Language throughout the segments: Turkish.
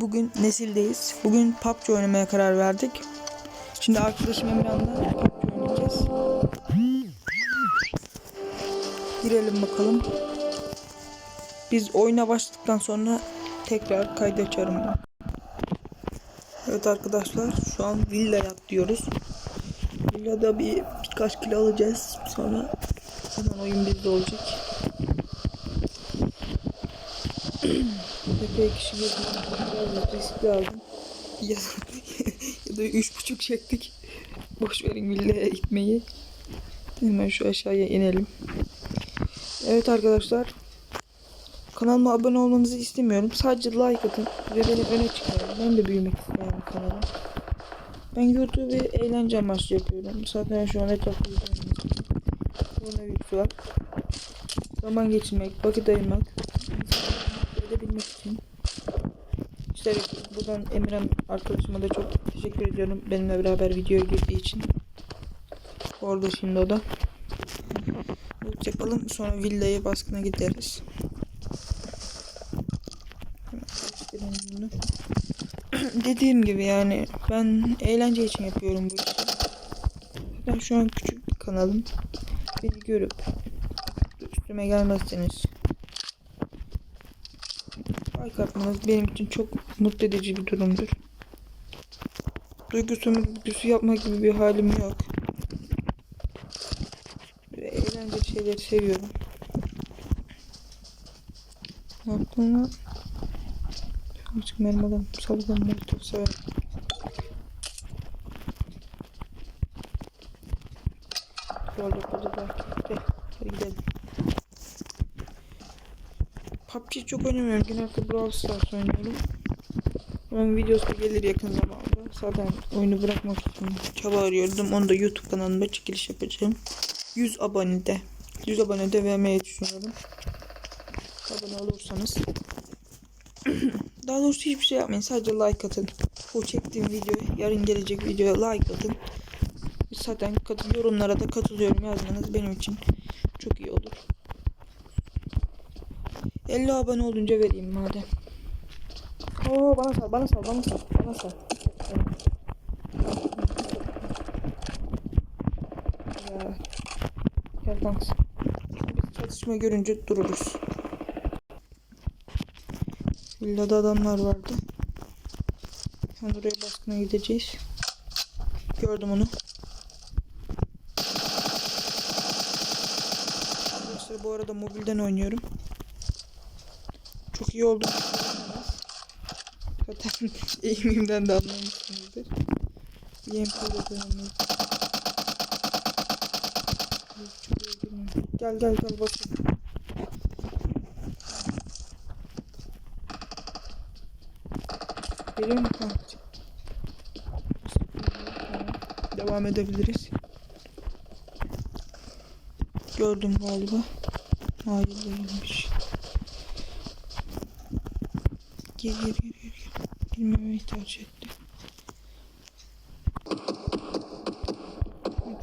Bugün nesildeyiz. Bugün PUBG oynamaya karar verdik. Şimdi arkadaşım Emre'nle PUBG oynayacağız. Girelim bakalım. Biz oyuna başladıktan sonra tekrar kaydı açarım ben. Evet arkadaşlar şu an villaya atlıyoruz. Villada bir birkaç kilo alacağız. Sonra zaten oyun bizde olacak. Epey kişi. Biraz riskli aldım. Ya, ya da üç buçuk çektik. Boş verin villaya gitmeyi. Hemen şu aşağıya inelim. Evet arkadaşlar. Kanalıma abone olmanızı istemiyorum. Sadece like atın ve beni öne çıkarın. Ben de büyümek istiyorum kanala. Ben YouTube'u eğlence amaçlı yapıyorum. Zaten şu an etrafta Koronavirüs var. Zaman geçirmek, vakit ayırmak, edebilmek evet, buradan Emirhan arkadaşıma da çok teşekkür ediyorum. Benimle beraber videoya girdiği için. Orada şimdi o da. Loot yapalım sonra villaya baskına gideriz. Dediğim gibi yani ben eğlence için yapıyorum bu işi. Ben şu an küçük bir kanalım. Beni görüp üstüme gelmezseniz atmanız benim için çok mutlu edici bir durumdur. Duygu sömürgüsü yapmak gibi bir halim yok. Böyle eğlenceli şeyleri seviyorum. Ne yaptın lan? Açık benim adam salgın molotof PUBG çok oynamıyorum. Genelde Brawl Stars oynuyorum. Onun videosu gelir yakın zamanda. Zaten oyunu bırakmak için çaba arıyordum. Onu da YouTube kanalımda çekiliş yapacağım. 100 abonede. 100 abonede vermeyi düşünüyorum. Abone olursanız. Daha doğrusu hiçbir şey yapmayın. Sadece like atın. Bu çektiğim video, yarın gelecek videoya like atın. Zaten katıl yorumlara da katılıyorum yazmanız benim için çok iyi olur. 50 abone olunca vereyim madem. Oo bana sal, bana sal, bana sal, bana sal. Ya. Gel dans. Biz çatışma görünce dururuz. Villada adamlar vardı. Şimdi oraya baskına gideceğiz. Gördüm onu. Arkadaşlar bu arada mobilden oynuyorum. Çok iyi oldu. Zaten eğimimden de anlamışsınızdır. Gameplay'de de anladım. Çok iyi girmiyor. Gel gel gel bakayım. Geliyor mu kanka? Devam edebiliriz. Gördüm galiba. Hayır değilmiş. Gir gir gir gir. Girmemeyi tercih etti.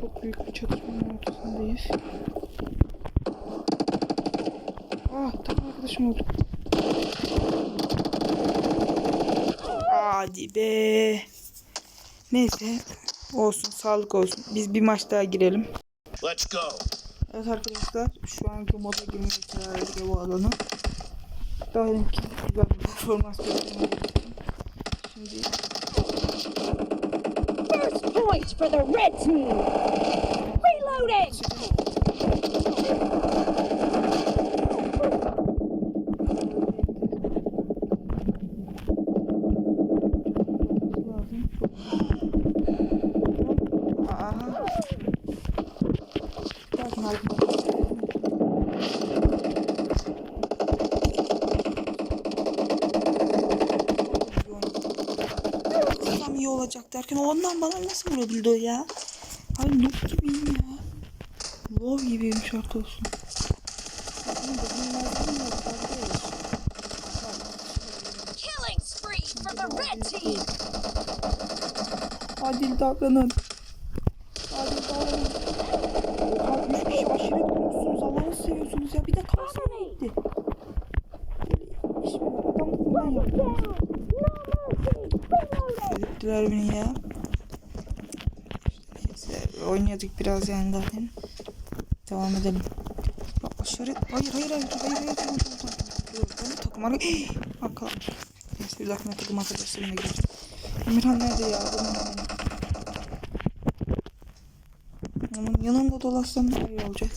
Çok büyük bir çatışmanın ortasındayız. Ah takım arkadaşım oldu. Hadi be. Neyse. Olsun sağlık olsun. Biz bir maç daha girelim. Let's go. Evet arkadaşlar şu anki moda girmeye karar verdik bu alana. Daha ki güzel bir performans göstermeye Şimdi First point for the red team. Reloading. İyi olacak derken ondan bana nasıl vurabildi o ya? Ay noob gibiyim ya. Love gibiyim şart olsun. Killing spree for the red team. Adil davranın. Adil davranın. Oha üç kişi aşiret kurmuşsunuz. Allah'ını seviyorsunuz ya. Bir de kalsana gitti. Böyle iş mi var? Adam bundan yaptı. Ettiler beni ya. Neyse oynuyorduk biraz yani daha demin. Devam edelim. Ya aşağı hayır hayır hayır hayır hayır hayır tamam. Ben de takım ar- Arka. Neyse bir dakika takım arkadaşlarımla gireceğim. Emirhan nerede ya? Onun yanında dolaşsam daha iyi olacak.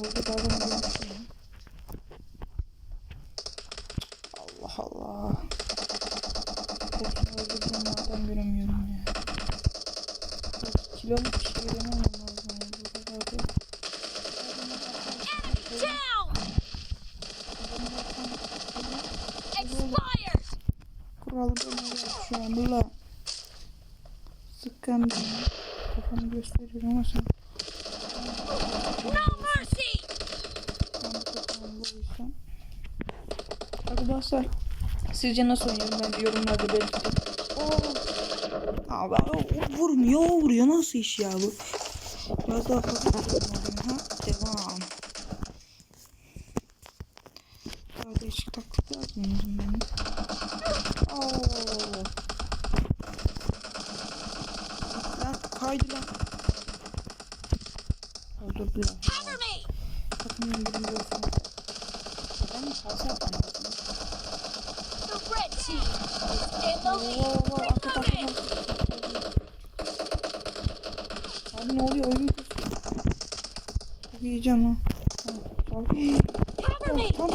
Orada da adam görmüşüm ya. Allah Allah. Hepsini öldürdüğüm adam göremiyorum ya. Kiloluk bir şey demem lazım. ya. Bu kadar da. Kuralı böyle şu an burada. Ama sen No mercy! Arkadaşlar sizce nasıl oynuyorum ben yorumlarda belirtin. Oo. Abi vurmuyor vuruyor nasıl iş ya bu? Biraz daha fazla ha. Devam. Daha değişik taktik lazım benim. Oo. Lan kaydı lan. Öldürdüler. Takımın birinde olsun. Ben mi salsa yapmam lazım? The red team is in the lead. Oo, oo, arka takım. Abi ne oluyor oyun kusuyor. Yiyeceğim ha. Tamam! Tam!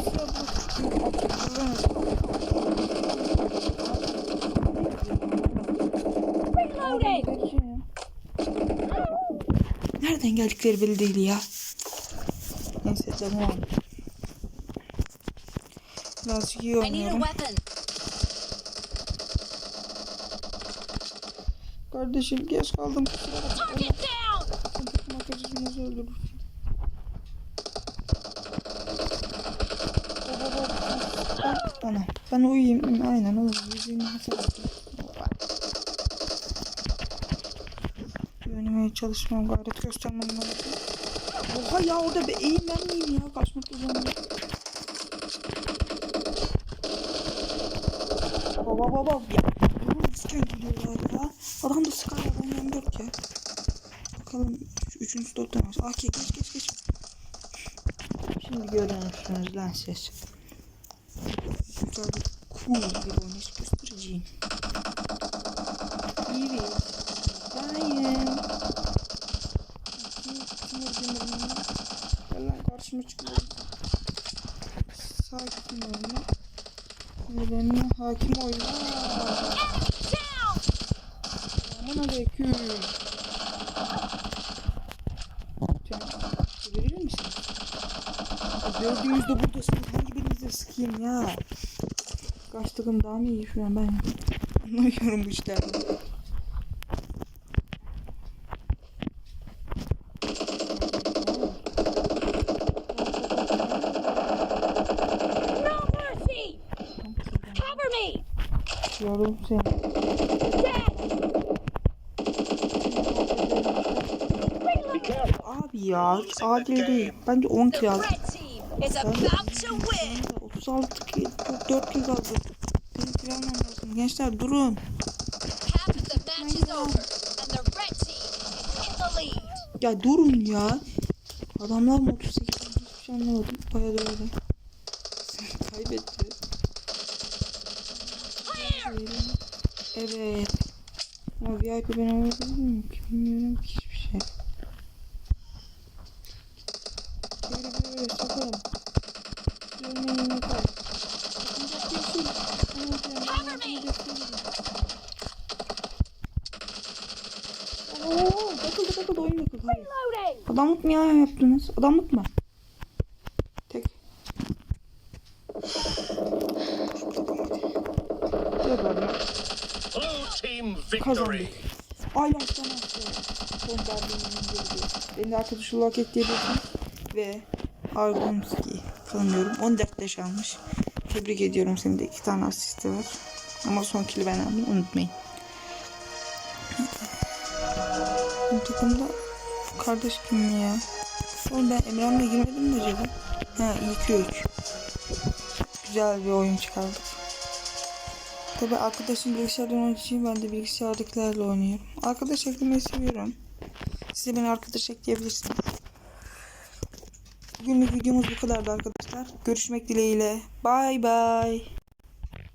Nereden geldikleri belli değil ya. Neyse devam. Birazcık iyi oynuyorum. Kardeşim geç kaldım. Kusura bakma. Target down! Takım arkadaşımızı öldürür. Ben, uyuyayım. Aynen olur. Yüzüğümü. Yönümeye çalışmam, gayret göstermem lazım. Oha ya orada bir eğim ben miyim ya? Kaçmak zorunda. Baba baba ya. Bunu isken geliyorlar ya. Adam da sıkar adam yan dört ya. Bakalım üçüncü dörtten var. AK geç geç geç. Şimdi görüyorsunuz lan ses. Güzel bir cool bir oynayış göstereceğim. Evet. Dayan. Gel lan karşıma çıkıyor. Sakin olma. Nedenine hakim oyna. Aman aleyküm. Gördüğünüzde buradasınız. Hangi birinize sıkayım ya? Kaç takım daha mı iyi şu an ben? Anlamıyorum bu işlerden. Yorum seni. Abi ya hiç adil değil. Bence 10 The is about to win! 36 kill, 4 kill aldı. Benim almam lazım. Gençler durun. Half of the match is over, and the red team is in the lead. Ya durun ya. Adamlar mı 38 hiçbir şey anlamadım. Bayağı da öyle. Kaybetti. Evet. Ama VIP ben alabilir miyim ki? Bilmiyorum ki hiçbir şey. Böyle böyle sokarım. Görmeyin yeter. Bakın bak yeşil. Tamam canım. Ben adını gösteririm. Oo, takıldı takıldı oyun takıldı. Adamlık mı ya yaptınız? Adamlık mı? Tek. Yapalım. Kazandık. Ay yaştan attı. Son darbeyi. Beni arkadaş olarak ekleyebilirsiniz. Ve Argumski tanıyorum. 14 yaş almış. Tebrik ediyorum seni de. iki tane asisti var. Ama son kili ben aldım. Unutmayın. Takımda kardeş kim ya? Oğlum ben Emre'mle girmedim mi acaba? Ha 2-3. Güzel bir oyun çıkardık. Tabi arkadaşım bilgisayardan oynadığı için ben de bilgisayardakilerle oynuyorum. Arkadaş eklemeyi seviyorum. Siz de beni arkadaş ekleyebilirsiniz. Bugünlük videomuz bu kadardı arkadaşlar. Görüşmek dileğiyle. Bay bay.